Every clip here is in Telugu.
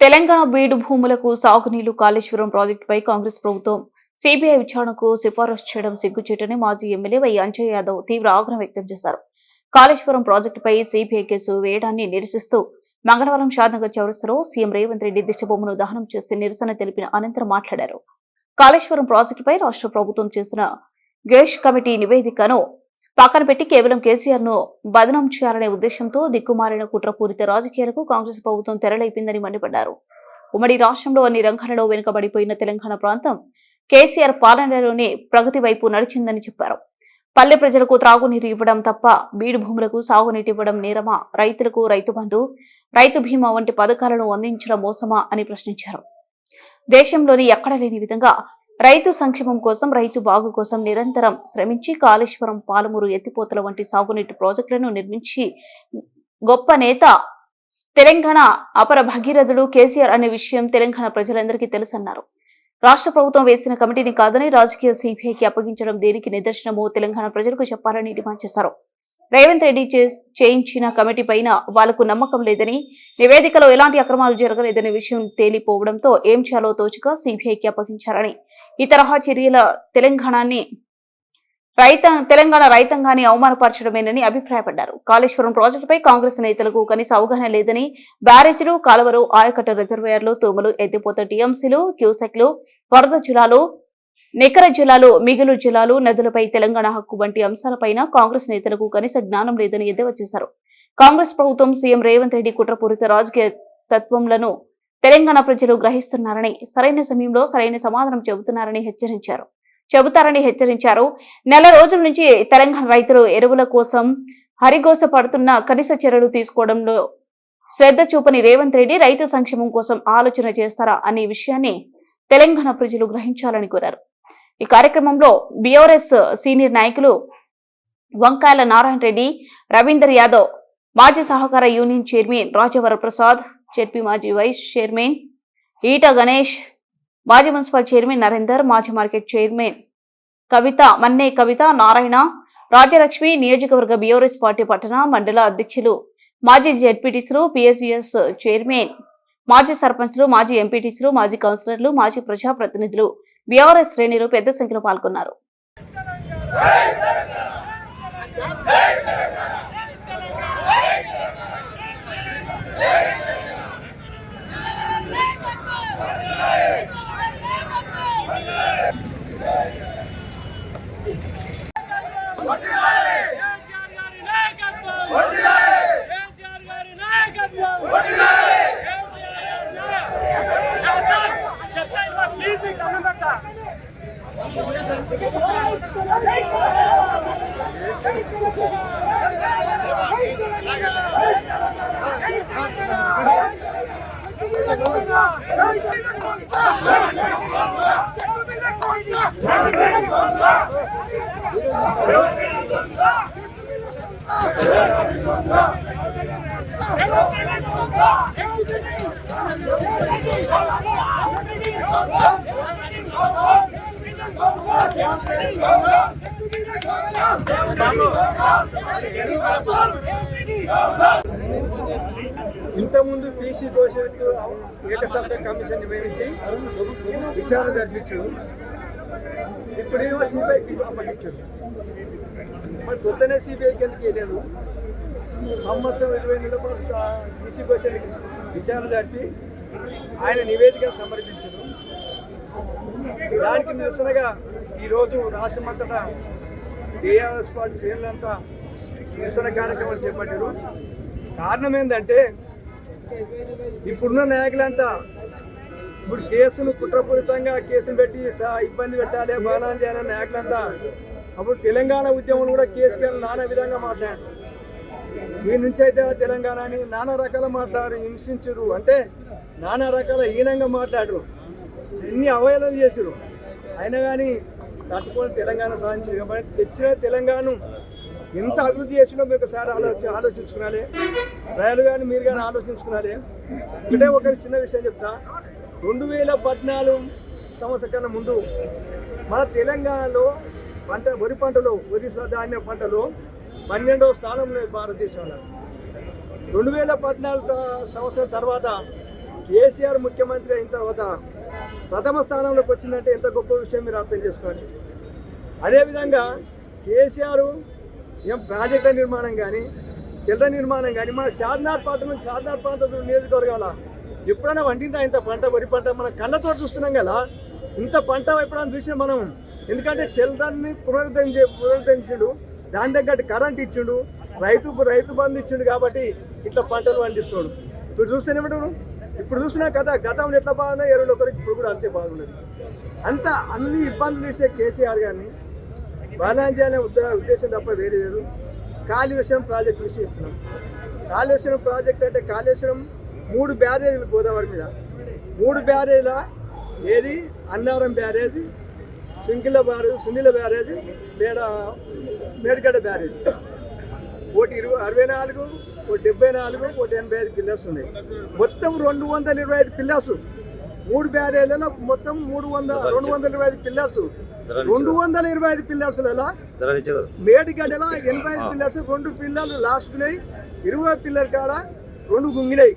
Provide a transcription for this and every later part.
తెలంగాణ బీడు భూములకు సాగునీళ్ళు కాళేశ్వరం ప్రాజెక్టుపై కాంగ్రెస్ ప్రభుత్వం సిబిఐ విచారణకు సిఫారసు చేయడం సిగ్గుచేటని మాజీ ఎమ్మెల్యే వై అంజయ్ యాదవ్ తీవ్ర ఆగ్రహం వ్యక్తం చేశారు. కాళేశ్వరం ప్రాజెక్టుపై సిబిఐ కేసు వేయడాన్ని నిరసిస్తూ మంగళవారం షాద్నగర్ చౌరస్తాలో సీఎం రేవంత్ రెడ్డి దిష్టబొమ్మను దహనం చేసి నిరసన తెలిపిన అనంతరం మాట్లాడారు. కాళేశ్వరం ప్రాజెక్టుపై రాష్ట్ర ప్రభుత్వం చేసిన గేష్ కమిటీ నివేదికను పక్కన పెట్టి కేవలం కేసీఆర్ను బదనం చేయాలనే ఉద్దేశంతో దిక్కుమారిన కుట్రపూరిత రాజకీయాలకు కాంగ్రెస్ ప్రభుత్వం తెరలేపిందని మండిపడ్డారు. ఉమ్మడి రాష్ట్రంలో అన్ని రంగాలలో వెనుకబడిపోయిన తెలంగాణ ప్రాంతం కేసీఆర్ పాలనలోనే ప్రగతి వైపు నడిచిందని చెప్పారు. పల్లె ప్రజలకు త్రాగునీరు ఇవ్వడం తప్ప బీడు భూములకు సాగునీటి ఇవ్వడం నేరమా? రైతులకు రైతు బంధు రైతు బీమా వంటి పథకాలను అందించడం మోసమా అని ప్రశ్నించారు. దేశంలోని ఎక్కడ లేని విధంగా రైతు సంక్షేమం కోసం రైతు బాగు కోసం నిరంతరం శ్రమించి కాళేశ్వరం పాలమూరు ఎత్తిపోతల వంటి సాగునీటి ప్రాజెక్టులను నిర్మించి గొప్ప నేత తెలంగాణ అపర భగీరథుడు కేసీఆర్ అనే విషయం తెలంగాణ ప్రజలందరికీ తెలుసన్నారు. రాష్ట్ర ప్రభుత్వం వేసిన కమిటీని కాదని రాజకీయ సిబిఐకి అప్పగించడం దేనికి నిదర్శనమో తెలంగాణ ప్రజలకు చెప్పాలని డిమాండ్ చేశారు. రేవంత్ రెడ్డి చేయించిన కమిటీ పైన వాళ్ళకు నమ్మకం లేదని నివేదికలో ఎలాంటి అక్రమాలు జరగలేదనే విషయం తేలిపోవడంతో ఏం చేయాలో తోచుగా సిబిఐకి అప్పగించారని ఈ తరహా చర్యల తెలంగాణని రైత తెలంగాణ రైతాంగాన్ని అవమానపరచడమేనని అభిప్రాయపడ్డారు. కాళేశ్వరం ప్రాజెక్టుపై కాంగ్రెస్ నేతలకు కనీస అవగాహన లేదని బ్యారేజీలు కాలువలు ఆయకట్ట రిజర్వాయర్లు తూములు ఎత్తిపోత టీఎంసీలు క్యూసెక్లు వరద జులాలు నికర జిల్లాలో మిగులు జిల్లాలు నదులపై తెలంగాణ హక్కు వంటి అంశాలపైన కాంగ్రెస్ నేతలకు కనీస జ్ఞానం లేదని ఎద్దేవా చేశారు. కాంగ్రెస్ ప్రభుత్వం సీఎం రేవంత్ రెడ్డి కుట్రపూరిత రాజకీయ తత్వంలను తెలంగాణ ప్రజలు గ్రహిస్తున్నారని సరైన సమయంలో సరైన సమాధానం చెబుతున్నారని హెచ్చరించారు. చెబుతారని హెచ్చరించారు. నెల రోజుల నుంచి తెలంగాణ రైతులు ఎరువుల కోసం హరిగోస పడుతున్న కనీస చర్యలు తీసుకోవడంలో శ్రద్ధ చూపని రేవంత్ రెడ్డి రైతు సంక్షేమం కోసం ఆలోచన చేస్తారా అనే విషయాన్ని తెలంగాణ ప్రజలు గ్రహించాలని కోరారు. ఈ కార్యక్రమంలో బిఆర్ఎస్ సీనియర్ నాయకులు వంకాయల నారాయణ రెడ్డి రవీందర్ యాదవ్ మాజీ సహకార యూనియన్ చైర్మన్ రాజవర ప్రసాద్ మాజీ వైస్ చైర్మన్ ఈట గణేష్ మాజీ మున్సిపల్ చైర్మన్ నరేందర్ మాజీ మార్కెట్ చైర్మన్ కవిత మన్నే కవిత నారాయణ రాజలక్ష్మి నియోజకవర్గ బిఆర్ఎస్ పార్టీ పట్టణ మండల అధ్యక్షులు మాజీ జెడ్పీటీసీలు పిఎస్యుఎస్ చైర్మన్ మాజీ సర్పంచ్లు మాజీ ఎంపీటీసీలు మాజీ కౌన్సిలర్లు మాజీ ప్రజాప్రతినిధులు బీఆర్ఎస్ శ్రేణులు పెద్ద సంఖ్యలో పాల్గొన్నారు. ఇంతకుముందు పీసీ దోషులకు ఏకసభ్య కమిషన్ నియమించి విచారణ జరిపించు. ఇప్పుడేమో సిబిఐకి అప్పగించారు మరి తొందరనే సిబిఐకి ఎందుకు వెళ్ళలేదు సంవత్సరం ఇరవై నెలల పీసీ దోషులకి విచారణ జరిపి ఆయన నివేదిక సమర్పించారు దానికి నిరసనగా ఈరోజు రాష్ట్రమంతటా టీఆర్ఎస్ పార్టీ శ్రేణులంతా నిరసన కార్యక్రమాలు చేపట్టారు. కారణం ఏంటంటే ఇప్పుడున్న నాయకులంతా ఇప్పుడు కేసును కుట్రపూరితంగా కేసును పెట్టి ఇబ్బంది పెట్టాలి బలాం చేయాలని నాయకులంతా అప్పుడు తెలంగాణ ఉద్యమంలో కూడా కేసు నానా విధంగా మాట్లాడారు. ఈ నుంచి అయితే తెలంగాణని నానా రకాల మాట్లాడారు హింసించరు. అంటే నానా రకాల హీనంగా మాట్లాడరు. ఎన్ని అవహేళన చేసారు అయినా కానీ తట్టుకొని తెలంగాణ సాధించింది. కాబట్టి తెచ్చిన తెలంగాణ ఎంత అభివృద్ధి చేసినా మీకు ఒకసారి ఆలోచి ఆలోచించుకునాలి. రైలు కానీ మీరు కానీ ఆలోచించుకునాలి. ఒకటే ఒక చిన్న విషయం చెప్తా. రెండు వేల పద్నాలుగు సంవత్సరం కన్నా ముందు మన తెలంగాణలో పంట వరి పంటలో వరి ధాన్య పంటలో పన్నెండవ స్థానంలో భారతదేశంలో. రెండు వేల పద్నాలుగు త- సంవత్సరం తర్వాత కేసీఆర్ ముఖ్యమంత్రి అయిన తర్వాత ప్రథమ స్థానంలోకి వచ్చిందంటే ఎంత గొప్ప విషయం మీరు అర్థం చేసుకోండి. అదేవిధంగా కేసీఆర్ ఏం ప్రాజెక్టుల నిర్మాణం కానీ చిల్లర నిర్మాణం కానీ మన షాద్నాథ్ ప్రాంతం నుంచి షాద్నాథ్ నియోజకవర్గాల ఎప్పుడైనా వండిందా ఇంత పంట? వరి పంట మన కళ్ళతో చూస్తున్నాం కదా. ఇంత పంట ఎప్పుడైనా చూసిన మనం? ఎందుకంటే చిల్లరాన్ని పునరుద్ధరించే పునరుద్ధరించుడు. దాని తగ్గట్టు కరెంట్ ఇచ్చిండు. రైతు రైతు బంధు ఇచ్చిండు కాబట్టి ఇట్లా పంటలు పండిస్తున్నాడు. ఇప్పుడు చూస్తేనే ఇప్పుడు చూసినా కదా గతంలో ఎట్లా బాగున్నాయి ఇరవై ఒకరికి ఇప్పుడు కూడా అంతే బాగుండదు అంత అన్ని ఇబ్బందులు చేసే కేసీఆర్ గారిని బాలాంజీ అనే ఉద్ద ఉద్దేశం తప్ప వేరే లేదు. కాళేశ్వరం ప్రాజెక్ట్ విషయం చెప్తున్నాం. కాళేశ్వరం ప్రాజెక్ట్ అంటే కాళేశ్వరం మూడు బ్యారేజీలు గోదావరి మీద. మూడు బ్యారేజ్ల ఏది? Annaram barrage Sunkila barrage Sunila barrage లేదా మేడిగడ్డ బ్యారేజ్. ఒకటి ఇరవై అరవై నాలుగు ఒకటి డెబ్బై నాలుగు ఒకటి ఎనభై ఐదు పిల్లర్స్ ఉన్నాయి. మొత్తం రెండు వందల ఇరవై ఐదు పిల్లర్స్ మూడు బ్యారేజ్లలో మొత్తం మూడు వందల రెండు వందల ఇరవై ఐదు పిల్లర్స్ రెండు వందల ఇరవై ఐదు పిల్లర్స్లలో మేడిగడ్డలో ఎనభై ఐదు పిల్లర్స్ రెండు పిల్లర్లు లాస్ట్కున్నాయి ఇరవై పిల్లర్ కాడ రెండు గుంగినాయి.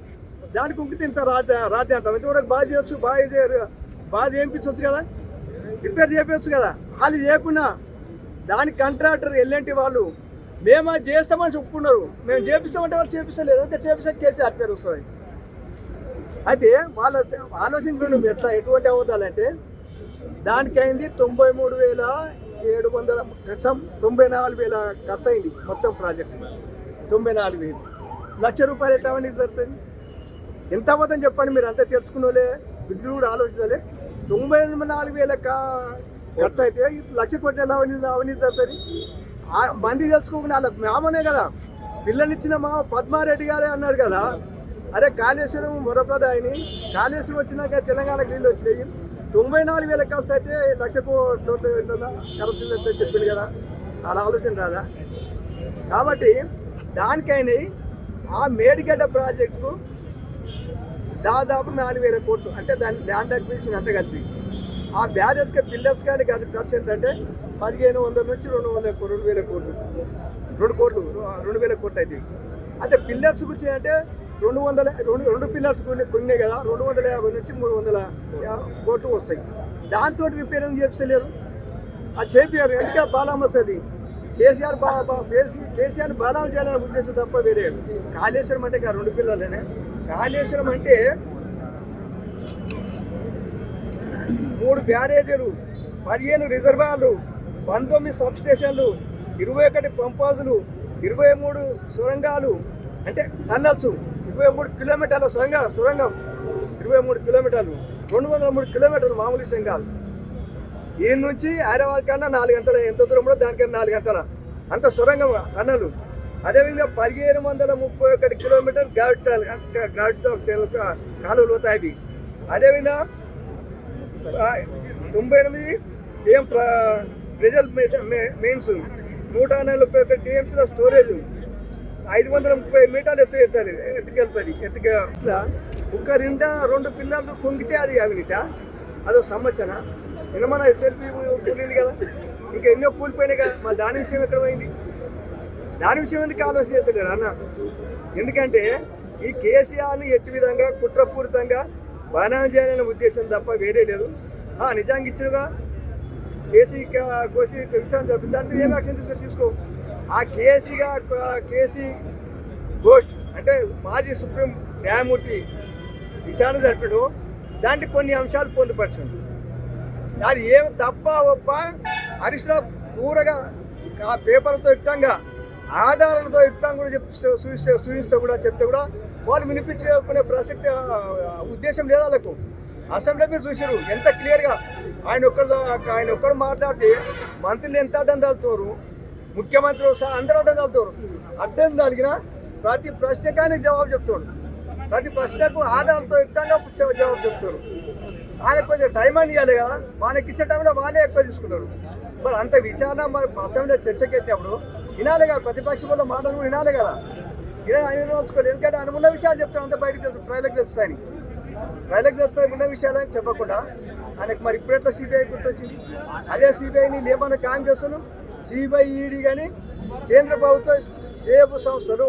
దానికి కుంగితే ఇంత రాజ రాజ్యాంతం ఇంతవరకు బాగా చేయొచ్చు బాగా బాగా చేయించవచ్చు కదా? రిపేర్ చేయించవచ్చు కదా? అది చేయకుండా దాని కాంట్రాక్టర్ ఎల్ఎన్టీ వాళ్ళు మేము అది చేస్తామని చెప్పుకున్నారు. మేము చేపిస్తామంటే వాళ్ళు చేపిస్తలేదు ఇంకా చేపిస్తే కేసీఆర్ పేరు వస్తుంది. అయితే వాళ్ళ ఆలోచించండి ఎట్లా ఎటువంటి అవతాలంటే దానికి అయింది తొంభై మూడు వేల ఏడు వందల కసం తొంభై నాలుగు వేల ఖర్చు అయింది మొత్తం ప్రాజెక్ట్. తొంభై నాలుగు వేలు. లక్ష రూపాయలు ఎట్లా అవినీతి జరుగుతుంది ఎంత అవ్వదని చెప్పండి మీరు అంతా తెలుసుకున్నోలే బిడ్డలు కూడా ఆలోచించాలి. తొంభై నాలుగు వేల కా- ఖర్చు అయితే లక్ష కోట్ల ఎలా అవన్నీ జరుగుతుంది మంది తెలుసుకోకుండా వాళ్ళ మామనే కదా. పిల్లనిచ్చిన మామ పద్మారెడ్డి గారే అన్నాడు కదా. అరే కాళేశ్వరం వరప్రదాయని కాళేశ్వరం వచ్చినాక తెలంగాణకు నీళ్ళు వచ్చినాయి. తొంభై నాలుగు వేల ఖర్చు అయితే లక్ష కోట్ల కరప్షన్ అయితే చెప్పింది కదా. అలా ఆలోచన రాదా? కాబట్టి దానికైనా ఆ మేడిగడ్డ ప్రాజెక్టుకు దాదాపు నాలుగు వేల కోట్లు అంటే దాని ల్యాండ్ అక్విజిషన్ అంతా కలిపి. ఆ బ్యారేజ్కి పిల్లర్స్ కానీ కాదు ఖర్చు ఏంటంటే పదిహేను వందల నుంచి రెండు వందల రెండు వేల కోట్లు. రెండు కోట్లు రెండు వేల కోట్లు అయితే. అంటే పిల్లర్స్ గురించి అంటే రెండు వందల రెండు రెండు పిల్లర్స్ కొన్ని కొన్ని కదా రెండు వందల యాభై నుంచి మూడు వందల కోట్లు వస్తాయి. దాంతో రిపేర్ ఏం చేపిస్తలేరు అది చేపియారు ఎందుకంటే బాలం అది కేసీఆర్ బా కేసీఆర్ బాలం చేయాలని ఉద్దేశం తప్ప వేరే కాళేశ్వరం అంటే రెండు పిల్లలనే. కాళేశ్వరం అంటే మూడు బ్యారేజీలు పదిహేను రిజర్వాయర్లు పంతొమ్మిది సబ్ స్టేషన్లు ఇరవై ఒకటి పంపాజులు ఇరవై మూడు సొరంగాలు అంటే టన్నల్స్ ఇరవై మూడు కిలోమీటర్ల సొరంగ సొరంగం ఇరవై మూడు కిలోమీటర్లు రెండు వందల మూడు కిలోమీటర్లు మామూలు విషయం కాదు ఈ నుంచి హైదరాబాద్ కన్నా నాలుగు గంటల ఎంత దూరం కూడా దానికన్నా నాలుగు గంటల. అంత సొరంగం టన్నలు. అదేవిధంగా పదిహేను వందల ముప్పై ఒకటి కిలోమీటర్ గాడ్ గాడ్తో కాలువలు అవుతాయి అదేవిధంగా తొంభై ఎనిమిది ఏం రిజల్ట్ మెయిన్స్ నూట నలభై ఒక టీఎంసీల స్టోరేజ్ ఐదు వందల ముప్పై మీటర్లు ఎత్తు ఎత్తాలి ఎత్తుకెళ్తుంది ఎత్తుక ఒక రెండ రెండు పిల్లలు కొంగితే అది అవినీట అదో సమస్యనా? నిన్న మన ఎస్ఎల్పి కూలింది కదా. ఇంకా ఎన్నో కూలిపోయినాయి కదా. మా దాని విషయం ఎక్కడ పోయింది? దాని విషయం ఎందుకు ఆలోచన చేస్తాడు అన్న? ఎందుకంటే ఈ కేసీఆర్ని ఎట్టి విధంగా కుట్రపూరితంగా బాణం చేయాలనే ఉద్దేశం తప్ప వేరే లేదు. ఆ, నిజానికి ఇచ్చినగా కేసీ కోసి విషయం జరిపింది. దాంట్లో ఏం యాక్షన్ తీసుకొని తీసుకో? ఆ కేసీగా కేసీ ఘోష్ అంటే మాజీ సుప్రీం న్యాయమూర్తి విచారణ జరిపాడు. దాంట్లో కొన్ని అంశాలు పొందుపరచండి. అది ఏం తప్ప ఒప్ప? హరీష్ రావు పూరగా ఆ పేపర్లతో యుక్తంగా ఆధారాలతో యుక్తాన్ని కూడా చెప్తే చూస్తే చూపిస్తే కూడా చెప్తే కూడా వాళ్ళు వినిపించుకునే ప్రసక్తి ఉద్దేశం లేదు వాళ్ళకు. అసెంబ్లీ మీరు చూసారు ఎంత క్లియర్గా ఆయన ఒక్కరు ఆయన ఒక్కరు మాట్లాడితే మంత్రులు ఎంత అడ్డం తగులుతారు ముఖ్యమంత్రి సహా అందరూ అడ్డం తగులుతారు అడ్డం తగిలినా ప్రతి ప్రశ్నకానే జవాబు చెప్తాడు. ప్రతి ప్రశ్నకు ఆధారాలతో యుక్తంగా జవాబు చెప్తారు వాళ్ళకి కొంచెం టైం అని ఇవ్వాలి కదా. వాళ్ళకి ఇచ్చే టైంలో వాళ్ళే ఎక్కువ తీసుకున్నారు మరి అంత విచారణ మరి అసెంబ్లీలో చర్చకెట్టినప్పుడు వినాలి కదా ప్రతిపక్షం వల్ల మాటలు వినాలి కదా. ఇలా ఆయన తెలుసుకోవాలి ఎందుకంటే ఆయన ఉన్న విషయాలు చెప్తాను అంతా బయటకు తెలుసు ప్రజలకు తెలుస్తాయని. ప్రజలకు తెలుస్తాయి ఉన్న విషయాలని చెప్పకుండా ఆయనకు మరి ఇప్పుడెట్లా సిబిఐ గుర్తొచ్చింది? అదే సిబిఐని లేమన్న కాంగ్రెస్లు సిబిఐ ఈడీ కానీ కేంద్ర ప్రభుత్వ జేబు సంస్థలు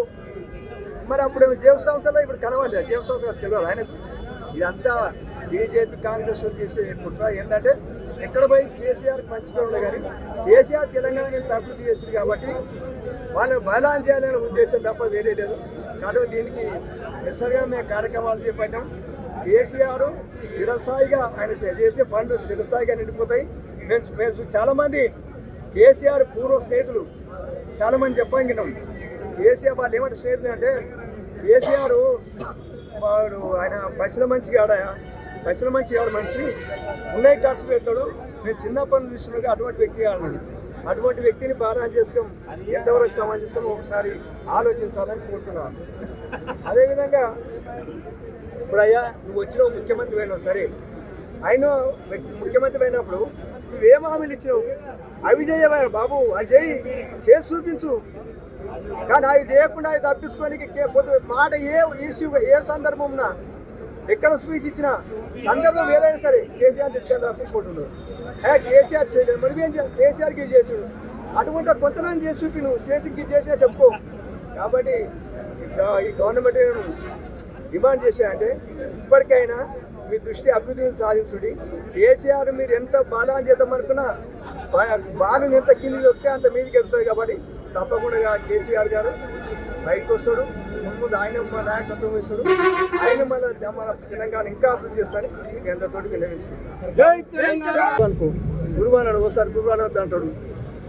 మరి అప్పుడు జేబు సంస్థలో ఇప్పుడు కలవాలి జేబు సంస్థలు తెలియదు ఆయనకు. ఇదంతా బీజేపీ కాంగ్రెస్ చేసే కుట్ర. ఏంటంటే ఎక్కడ పోయి కేసీఆర్ పంచుకోవాలి కానీ కేసీఆర్ తెలంగాణ అభివృద్ధి చేసింది కాబట్టి వాళ్ళు బలాన్ చేయాలనే ఉద్దేశం తప్ప వేరే లేదు. కాబట్టి దీనికి నిరసనగా మేము కార్యక్రమాలు చేపట్టాం. కేసీఆర్ స్థిరస్థాయిగా ఆయన చేసే పనులు స్థిరస్థాయిగా నిండిపోతాయి. మేము మేము చాలామంది కేసీఆర్ పూర్వ స్నేహితులు. చాలామంది చెప్పంగినాం కేసీఆర్ వాళ్ళు ఏమంటే స్నేహితులు అంటే కేసీఆర్ వాడు ఆయన పైసల మంచి కాడయా పైసల మంచి ఎవరు మంచి? ఉన్నాయి ఖర్చు పెడతాడు నేను చిన్నప్పటి నుంచి అటువంటి వ్యక్తి అన్నాడు అటువంటి వ్యక్తిని బాగా చేసుకోం ఎంతవరకు సమంజసం ఒకసారి ఆలోచించాలని కోరుతున్నాను. అదేవిధంగా ఇప్పుడు అయ్యా నువ్వు వచ్చినావు ముఖ్యమంత్రి అయినావు సరే. ఆయన వ్యక్తి ముఖ్యమంత్రి అయినప్పుడు నువ్వేం హామీలు ఇచ్చినావు? అవి చేయవా బాబు అది చేయి చేసి చూపించు. కానీ అవి చేయకుండా అవి తప్పించుకోనికి మాట ఏ ఇష్యూ ఏ సందర్భంన ఎక్కడ స్పీచ్ ఇచ్చినా సందర్భం ఏదైనా సరే కేసీఆర్ తెచ్చాడు అనుకుంటున్నాడు ఏ కేసీఆర్ చేయలేదు. మరి ఏం చేయాలి? కేసీఆర్కి చేసుడు అటువంటి కొంతమంది చేసి చూపి నువ్వు చేసి చేసినా చెప్పుకో. కాబట్టి ఈ గవర్నమెంట్ నేను డిమాండ్ చేశాయంటే ఇప్పటికైనా మీ దృష్టి అభివృద్ధిని సాధించుడి. కేసీఆర్ మీరు ఎంత బాలాన్ని చేద్దాం అనుకున్నా ఎంత కిందికి వస్తే అంత మీదికి వెళ్తుంది కాబట్టి తప్పకుండా కేసీఆర్ గారు బయటకు వస్తాడు. ముందు ఆయన మన నాయకత్వం ఇస్తాడు ఆయన మన మన తెలంగాణ ఇంకా అభివృద్ధి చేస్తారని మీకు ఎంతతోటి విన్నవించుకుంటాను జై తెలంగాణ. అనుకో గురువు అన్నాడు ఒకసారి గురువు అనవద్దు అంటాడు.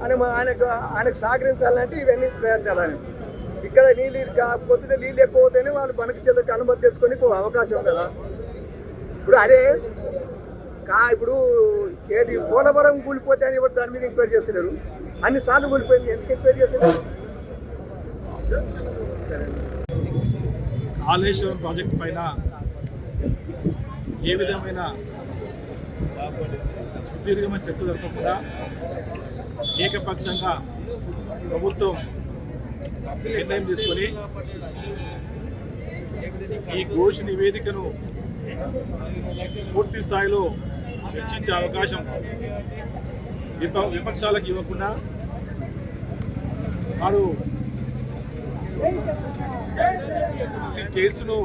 అని మా ఆయనకు ఆయనకు సహకరించాలంటే ఇవన్నీ చేయాలని ఇక్కడ నీళ్ళు కాకపోతే నీళ్ళు ఎక్కువ అవుతాయని వాళ్ళు మనకి చెందకి అనుమతి తెచ్చుకొని అవకాశం ఉంది? కదా ఇప్పుడు అదే కా ఇప్పుడు ఏది పోలవరం కూలిపోతే అని ఎవరు దాని మీద ఎంక్వైరీ చేస్తున్నారు అన్ని సార్లు కూలిపోయింది. ఎందుకు ఎంక్వైరీ చేస్తున్నారు కాళేశ్వరం ప్రాజెక్టు పైన ఏ విధమైన సుదీర్ఘమైన చర్చ జరపకుండా ఏకపక్షంగా ప్రభుత్వం నిర్ణయం తీసుకొని ఈ ఘోష నివేదికను పూర్తి స్థాయిలో చర్చించే అవకాశం విప విపక్షాలకు ఇవ్వకుండా వారు ఈ కేసును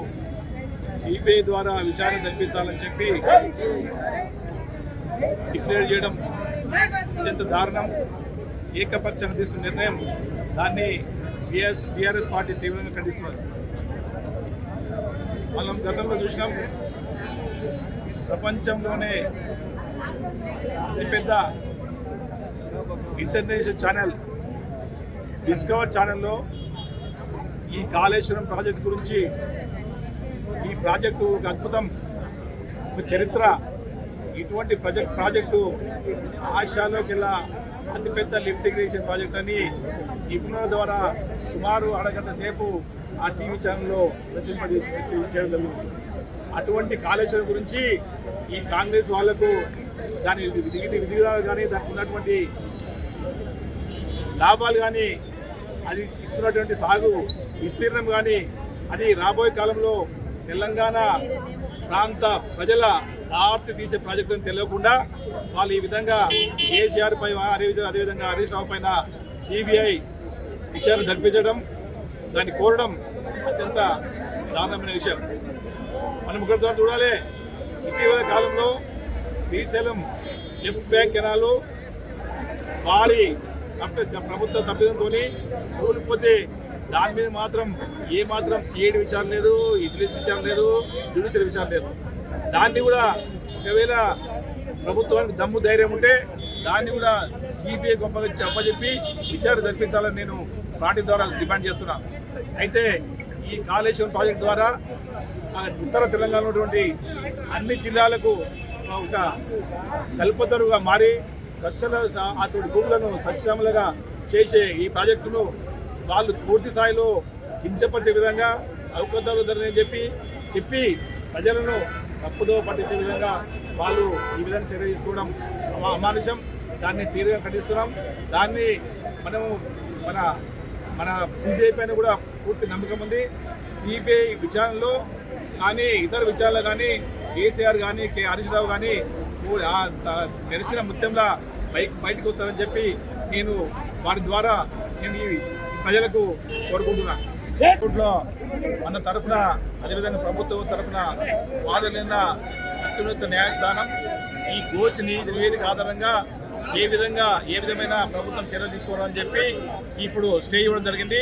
సిబిఐ ద్వారా విచారణ జరిపించాలని చెప్పి డిక్లేర్ చేయడం అత్యంత దారుణం. ఏకపక్షంగా తీసుకున్న నిర్ణయం దాన్ని బిఎస్ బీఆర్ఎస్ పార్టీ తీవ్రంగా ఖండిస్తున్నారు మనం గతంలో చూసినాం ప్రపంచంలోనే అతిపెద్ద ఇంటర్నేషనల్ ఛానల్ డిస్కవర్ ఛానల్లో ఈ కాళేశ్వరం ప్రాజెక్టు గురించి ఈ ప్రాజెక్టు ఒక అద్భుతం ఒక చరిత్ర. ఇటువంటి ప్రాజెక్ట్ ప్రాజెక్టు ఆసియాలోకి అతిపెద్ద లిఫ్ట్ ప్రాజెక్ట్ అని నిపుణుల ద్వారా సుమారు అరగంట సేపు ఆ టీవీ ఛానల్లో ప్రచురింపజేసి చేయడం జరుగుతుంది అటువంటి కాళేశ్వరం గురించి ఈ కాంగ్రెస్ వాళ్ళకు దాని విధి విధిగా కానీ దానికి ఉన్నటువంటి లాభాలు కానీ అది ఇస్తున్నటువంటి సాగు విస్తీర్ణం కానీ అది రాబోయే కాలంలో తెలంగాణ ప్రాంత ప్రజల ఆర్తి తీసే ప్రాజెక్టు అని తెలియకుండా వాళ్ళు ఈ విధంగా కేసీఆర్ పై అదేవిధంగా అదేవిధంగా హరీష్ రావు పైన సిబిఐ విచారణ జరిపించడం దాన్ని కోరడం అత్యంత దారుణమైన విషయం. మనం ఒకటి చూడాలి ఇటీవల కాలంలో శ్రీశైలం లెఫ్ట్ బ్యాంక్ కెనాలు భారీ ప్రభుత్వ తప్పిదంతో కూలిపోతే దాని మీద మాత్రం ఏ మాత్రం సిఐడి విచారణ లేదు ఇంటెలిజెన్స్ విచారణ లేదు జ్యుడిషియల్ విచారణ లేదు. దాన్ని కూడా ఒకవేళ ప్రభుత్వానికి దమ్ము ధైర్యం ఉంటే దాన్ని కూడా సిబిఐ గొప్పగా ఇచ్చి అప్పచెప్పి విచారణ జరిపించాలని నేను పార్టీ ద్వారా డిమాండ్ చేస్తున్నా. అయితే ఈ కాళేశ్వరం ప్రాజెక్ట్ ద్వారా ఉత్తర తెలంగాణలో ఉన్నటువంటి అన్ని జిల్లాలకు ఒక కల్పతరుగా మారి సస్యల అటువంటి భూములను సస్యములుగా చేసే ఈ ప్రాజెక్టును వాళ్ళు పూర్తి స్థాయిలో కించపరిచే విధంగా అవకతవకలు ధరని చెప్పి చెప్పి ప్రజలను తప్పుదో పట్టించే విధంగా వాళ్ళు ఈ విధంగా చర్య తీసుకోవడం అమానుషం. దాన్ని తీవ్రంగా ఖండిస్తున్నాం. దాన్ని మనము మన మన సిబిఐ పైన కూడా పూర్తి నమ్మకం ఉంది. సిబిఐ విచారణలో కానీ ఇతర విచారణలో కానీ కేసీఆర్ కానీ కె హరీష్ రావు కానీ తెలిసిన ముత్యంలా బయట బయటకు వస్తారని చెప్పి నేను వారి ద్వారా నేను ఈ ప్రజలకు కోరుకుంటున్నాను కోర్టులో మన తరఫున అదేవిధంగా ప్రభుత్వం తరఫున వాదనైన అత్యున్నత న్యాయస్థానం ఈ గోచి నివేదిక ఆధారంగా ఏ విధంగా ఏ విధమైన ప్రభుత్వం చర్యలు తీసుకోవాలని చెప్పి ఇప్పుడు స్టే ఇవ్వడం జరిగింది.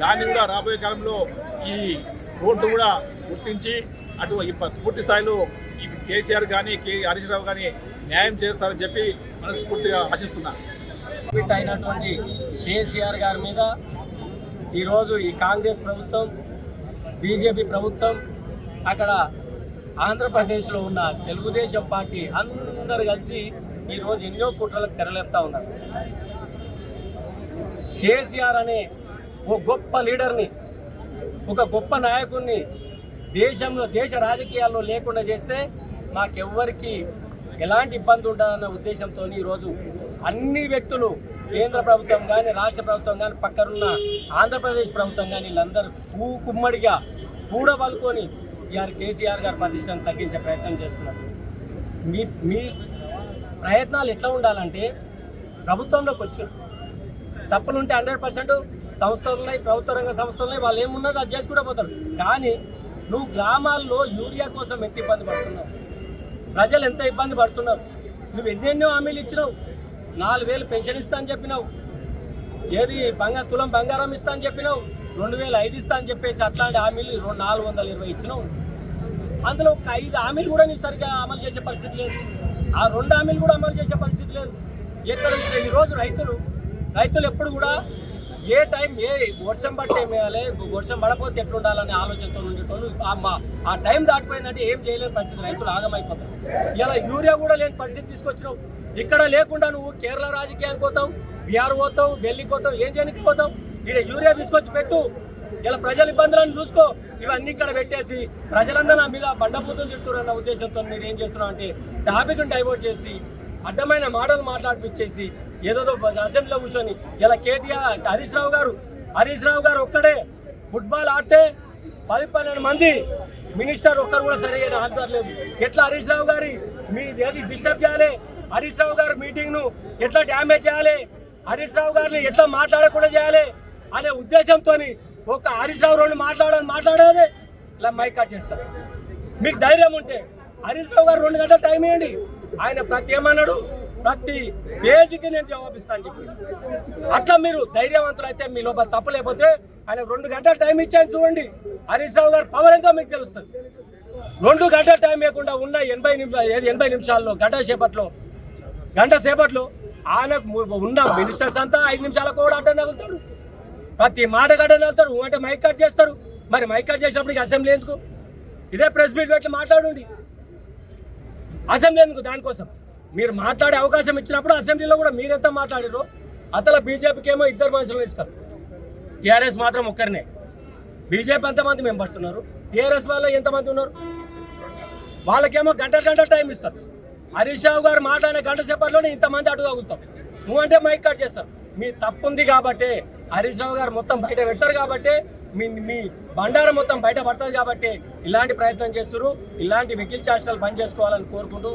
దాన్ని కూడా రాబోయే కాలంలో ఈ కోర్టు కూడా గుర్తించి అటు పూర్తి స్థాయిలో ఈ కేసీఆర్ కానీ కే హరీష్ రావు కానీ న్యాయం చేస్తారని చెప్పి మనస్ఫూర్తిగా ఆశిస్తున్నా. అయినటువంటి కేసీఆర్ గారి మీద ఈరోజు ఈ కాంగ్రెస్ ప్రభుత్వం బీజేపీ ప్రభుత్వం అక్కడ ఆంధ్రప్రదేశ్లో ఉన్న తెలుగుదేశం పార్టీ అందరు కలిసి ఈరోజు ఎన్నో కుట్రలకు తెరలేపుతా ఉన్నారు. కేసీఆర్ అనే ఓ గొప్ప లీడర్ని ఒక గొప్ప నాయకుడిని దేశంలో దేశ రాజకీయాల్లో లేకుండా చేస్తే మాకెవ్వరికి ఎలాంటి ఇబ్బంది ఉండదన్న ఉద్దేశంతో ఈరోజు అన్ని వ్యక్తులు కేంద్ర ప్రభుత్వం కానీ రాష్ట్ర ప్రభుత్వం కానీ పక్కనున్న ఆంధ్రప్రదేశ్ ప్రభుత్వం కానీ వీళ్ళందరూ కూ కుమ్మడిగా కూడబలుకొని ఇవాళ కేసీఆర్ గారి ప్రతిష్టను తగ్గించే ప్రయత్నం చేస్తున్నారు. మీ మీ ప్రయత్నాలు ఎట్లా ఉండాలంటే ప్రభుత్వంలోకి వచ్చారు తప్పులుంటే హండ్రెడ్ పర్సెంట్ సంస్థలు ఉన్నాయి ప్రభుత్వ రంగ సంస్థలు ఉన్నాయి వాళ్ళు ఏమున్నదో అది చేసుకుంటూ పోతారు. కానీ నువ్వు గ్రామాల్లో యూరియా కోసం ఎంత ఇబ్బంది పడుతున్నావు? ప్రజలు ఎంత ఇబ్బంది పడుతున్నారు? నువ్వు ఎన్నెన్నో హామీలు ఇచ్చినావు. నాలుగు వేలు పెన్షన్ ఇస్తా అని చెప్పినావు. ఏది బంగా తులం బంగారం ఇస్తా అని చెప్పినావు. రెండు వేలు ఐదు ఇస్తా అని చెప్పేసి అట్లాంటి హామీలు రెండు నాలుగు వందల ఇరవై ఇచ్చినావు. అందులో ఒక ఐదు హామీలు కూడా నీ సరిగ్గా అమలు చేసే పరిస్థితి లేదు. ఆ రెండు హామీలు కూడా అమలు చేసే పరిస్థితి లేదు. ఎక్కడ ఈరోజు రైతులు రైతులు ఎప్పుడు కూడా ఏ టైం ఏ వర్షం పడితే ఏం వేయాలి వర్షం పడకపోతే ఎట్లుండాలనే ఆలోచనతో ఉండేటోళ్ళు ఆ ఆ టైం దాటిపోయిందంటే ఏం చేయలేని పరిస్థితి రైతులు ఆగమైపోతారు. ఇలా యూరియా కూడా లేని పరిస్థితి తీసుకొచ్చినావు. ఇక్కడ లేకుండా నువ్వు కేరళ రాజకీయానికి పోతావు బీహార్ పోతావు ఢిల్లీకి పోతావు ఏం చేయడానికి పోతావు? ఇక్కడ యూరియా తీసుకొచ్చి పెట్టు. ఇలా ప్రజల ఇబ్బందులను చూసుకో. ఇవన్నీ ఇక్కడ పెట్టేసి ప్రజలందరూ నా మీద బండపూతులు తిట్టురన్న ఉద్దేశంతో మీరు ఏం చేస్తున్నావు అంటే టాపిక్ను డైవర్ట్ చేసి అడ్డమైన మాటలు మాట్లాడిపించేసి ఏదో అసెంబ్లీలో కూర్చొని ఇలా కేటీఆర్ హరీష్ రావు గారు హరీష్ రావు గారు ఒక్కడే ఫుట్బాల్ ఆడితే పది పన్నెండు మంది మినిస్టర్ ఒక్కరు కూడా సరిగా ఆన్సర్ లేదు. ఎట్లా హరీష్ రావు గారి మీ ఏది డిస్టర్బ్ చేయాలి? హరీష్ రావు గారి మీటింగ్ను ఎట్లా డ్యామేజ్ చేయాలి? హరీష్ రావు గారిని ఎట్లా మాట్లాడకుండా చేయాలి? అనే ఉద్దేశంతో ఒక హరీష్ రావు రెండు మాట్లాడాలని మాట్లాడాలి ఇలా మైకా చేస్తారు మీకు ధైర్యం ఉంటే హరీష్ రావు గారు రెండు గంటల టైం ఇవ్వండి ఆయన ప్రతి ఏమన్నాడు? ప్రతి పేజీకి నేను జవాబిస్తాను చెప్పి అట్లా మీరు ధైర్యవంతులు అయితే మీ లోపల తప్పలేకపోతే ఆయన రెండు గంటల టైం ఇచ్చాను చూడండి. హరీష్ రావు గారు పవర్ ఎంతో మీకు తెలుస్తుంది. రెండు గంటల టైం లేకుండా ఉన్న ఎనభై నిమిషాలు ఏది ఎనభై నిమిషాల్లో గంట సేపట్లో గంట సేపట్లో ఆయనకు ఉన్న మినిస్టర్స్ అంతా ఐదు నిమిషాలకు కూడా అడ్డం తగులుతాడు ప్రతి మాట గడ్డ తగులుతారు. అంటే మైక్ కట్ చేస్తారు. మరి మైక్ కట్ చేసినప్పుడు అసెంబ్లీ ఎందుకు? ఇదే ప్రెస్ మీట్ పెట్టి మాట్లాడండి. అసెంబ్లీ ఎందుకు? దానికోసం. మీరు మాట్లాడే అవకాశం ఇచ్చినప్పుడు అసెంబ్లీలో కూడా మీరెంత మాట్లాడారు అతల బీజేపీకి ఏమో ఇద్దరు మనుషులను ఇస్తారు. టీఆర్ఎస్ మాత్రం ఒక్కరినే. బీజేపీ ఎంతమంది మెంబర్స్ ఉన్నారు? టీఆర్ఎస్ వాళ్ళు ఎంతమంది ఉన్నారు? వాళ్ళకేమో గంట గంట టైం ఇస్తారు. హరీష్ రావు గారు మాట్లాడిన గంట సేపట్లోనే ఇంతమంది అటు తగులుతాం నువ్వంటే మైక్ కట్ చేస్తారు. మీ తప్పు ఉంది కాబట్టి హరీష్ రావు గారు మొత్తం బయట పెడతారు కాబట్టి మీ మీ బండారం మొత్తం బయట పడుతుంది కాబట్టి ఇలాంటి ప్రయత్నం చేస్తారు. ఇలాంటి వెకిల్ చేష్టలు బంద్ చేసుకోవాలని కోరుకుంటూ